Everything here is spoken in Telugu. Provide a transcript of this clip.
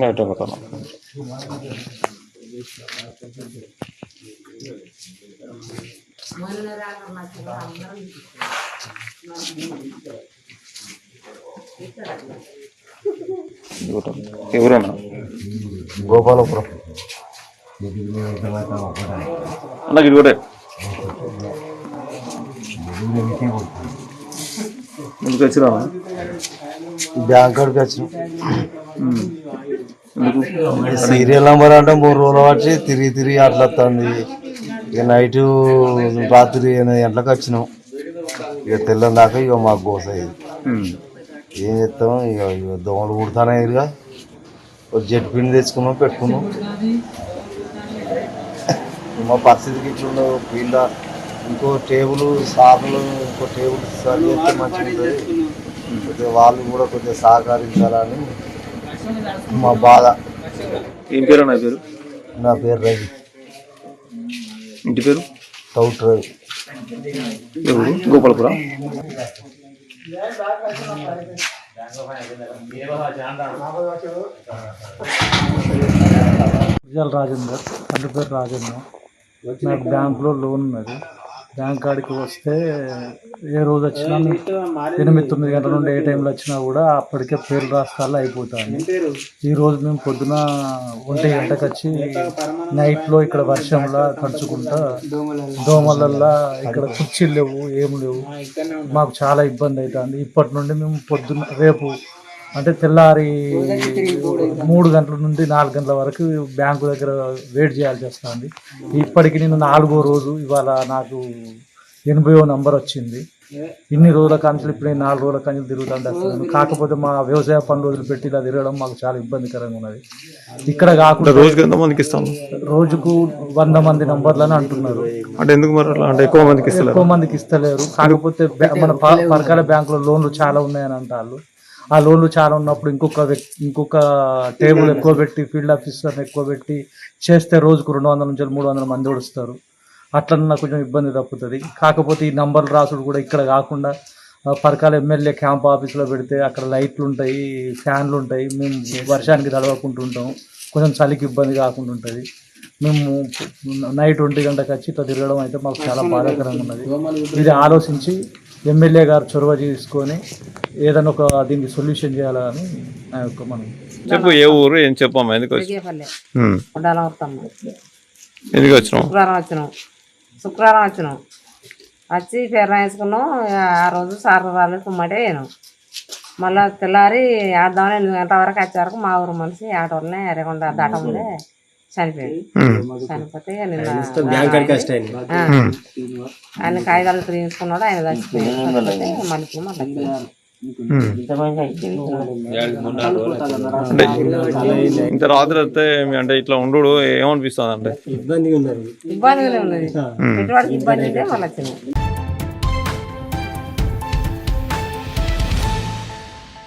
రైట్ పోతాను ఎవరన్నా గోపాలపురం అన్న ఇది కూడా ఎందుకు బ్యాంక్ కాడికి వచ్చినాం సీరియల్ నెంబర్ అంటే మూడు రోజులు వచ్చి తిరిగి తిరిగి అట్లా వస్తుంది ఇక నైట్ రాత్రి ఎనిమిది గంటలకు వచ్చినాం. ఇక తెల్లని దాకా ఇక మాకు గోస అయ్యింది. ఏం చేస్తాం? ఇక ఇక దోమలు కుడతానే ఇరుగా ఒక జెట్ పిండి తెచ్చుకున్నాం పెట్టుకున్నాం. మా పరిస్థితికి ఇట్లుండవు. వీళ్ళ ఇంకో టేబుల్ సార్లు ఇంకో టేబుల్ సరి చేస్తే మంచిగా ఉంటుంది వాళ్ళు కూడా కొద్దిగా సహకరించాలని మా బాధ. ఏం పేరు అన్న పేరు? నా పేరు రవి. ఇంటి పేరు? టౌట్ రవి. ఎవరు? గోపాలపురం? విజయాల రాజేందర్ తండ్రి పేరు రాజేందర్. నాకు బ్యాంకులో లోన్ ఉన్నది. బ్యాంక్ కాడికి వస్తే ఏ రోజు వచ్చినా ఎనిమిది తొమ్మిది గంటల నుండి ఏ టైంలో వచ్చినా కూడా అప్పటికే పేర్లు రాస్తాల్లో అయిపోతాయి. ఈ రోజు మేము పొద్దున ఒంటి గంటకు వచ్చి నైట్లో ఇక్కడ వర్షంలో తడుచుకుంటా దోమలల్లా. ఇక్కడ కుర్చీలు లేవు ఏం లేవు. మాకు చాలా ఇబ్బంది అవుతుంది. ఇప్పటి నుండి మేము పొద్దున్న రేపు అంటే తెల్లారి మూడు గంటల నుండి నాలుగు గంటల వరకు బ్యాంకు దగ్గర వెయిట్ చేయాల్సి వస్తుంది. ఇప్పటికి నేను నాలుగో రోజు ఇవాళ నాకు ఎనభైవ నంబర్ వచ్చింది. ఇన్ని రోజుల కాంచెలు ఇప్పుడు నేను నాలుగు రోజుల కాంచెలు తిరుగుతాను కాకపోతే మా వ్యవసాయ పనులు వదిలిపెట్టి ఇలా తిరగడం మాకు చాలా ఇబ్బందికరంగా ఉన్నది. ఇక్కడ కాకుండా రోజుకి ఎంత మందికి ఇస్తాను రోజుకు వంద మంది నంబర్లని అంటున్నారు. అంటే ఎందుకు మరి అంటే ఎక్కువ మందికి ఇస్తలేరు? ఎక్కువ మందికి ఇస్తలేరు. కాకపోతే మన పరకాల బ్యాంకులో లోన్లు చాలా ఉన్నాయని అంటారు ఆ లోన్లు చాలా ఉన్నప్పుడు ఇంకొక వ్యక్తి ఇంకొక టేబుల్ ఎక్కువ పెట్టి ఫీల్డ్ ఆఫీసర్ని ఎక్కువ పెట్టి చేస్తే రోజుకు రెండు వందల నుంచి మూడు వందల మంది వస్తారు. అట్లన్నా నాకు కొంచెం ఇబ్బంది తప్పుతుంది. కాకపోతే ఈ నంబర్లు రాసుడు కూడా ఇక్కడ కాకుండా పరకాల ఎమ్మెల్యే క్యాంప్ ఆఫీస్లో పెడితే అక్కడ లైట్లు ఉంటాయి ఫ్యాన్లు ఉంటాయి. మేము వర్షానికి తడవకుంటుంటాం కొంచెం చలికి ఇబ్బంది కాకుండా ఉంటుంది. మేము నైట్ ఒంటి గంటకు వచ్చి ఇట్లా తిరగడం అయితే మాకు చాలా బాధాకరంగా ఉన్నది. ఇది ఆలోచించి ఎమ్మెల్యే గారు చొరవ తీసుకొని ఏదైనా ఒక దీనికి సొల్యూషన్ చేయాలని నా యొక్క మనం చెప్పు ఏ ఊరు ఏం చెప్పమ్మా ఎందుకు వచ్చి విజయపల్లి. ఉమ్. ఉండాలం వస్తాము ఎందుకు వచ్చినావు? శుక్రవారం వచ్చినాం. శుక్రవారం వచ్చినాం. వచ్చి పేరు రాయించుకున్నాం. ఆ రోజు సార్ రాలేదు కుమ్మటే వేయను మళ్ళీ తెల్లారి ఆడదామని ఎనిమిది గంటల వరకు వచ్చే వరకు మా ఊరు మనిషి ఆటోలనే ఎర్రగొండ దాటముందే చనిపోయాడు చనిపోతే. ఆయన కాగితాలు తిరిగించుకున్నాడు ఆయన ఇంత రాత్రి మీ అంటే ఇట్లా ఉండు ఏమనిపిస్తుంది అంటే ఇబ్బందిగానే ఉన్నది. పెట్టుబడికి ఇబ్బంది అయితే మళ్ళీ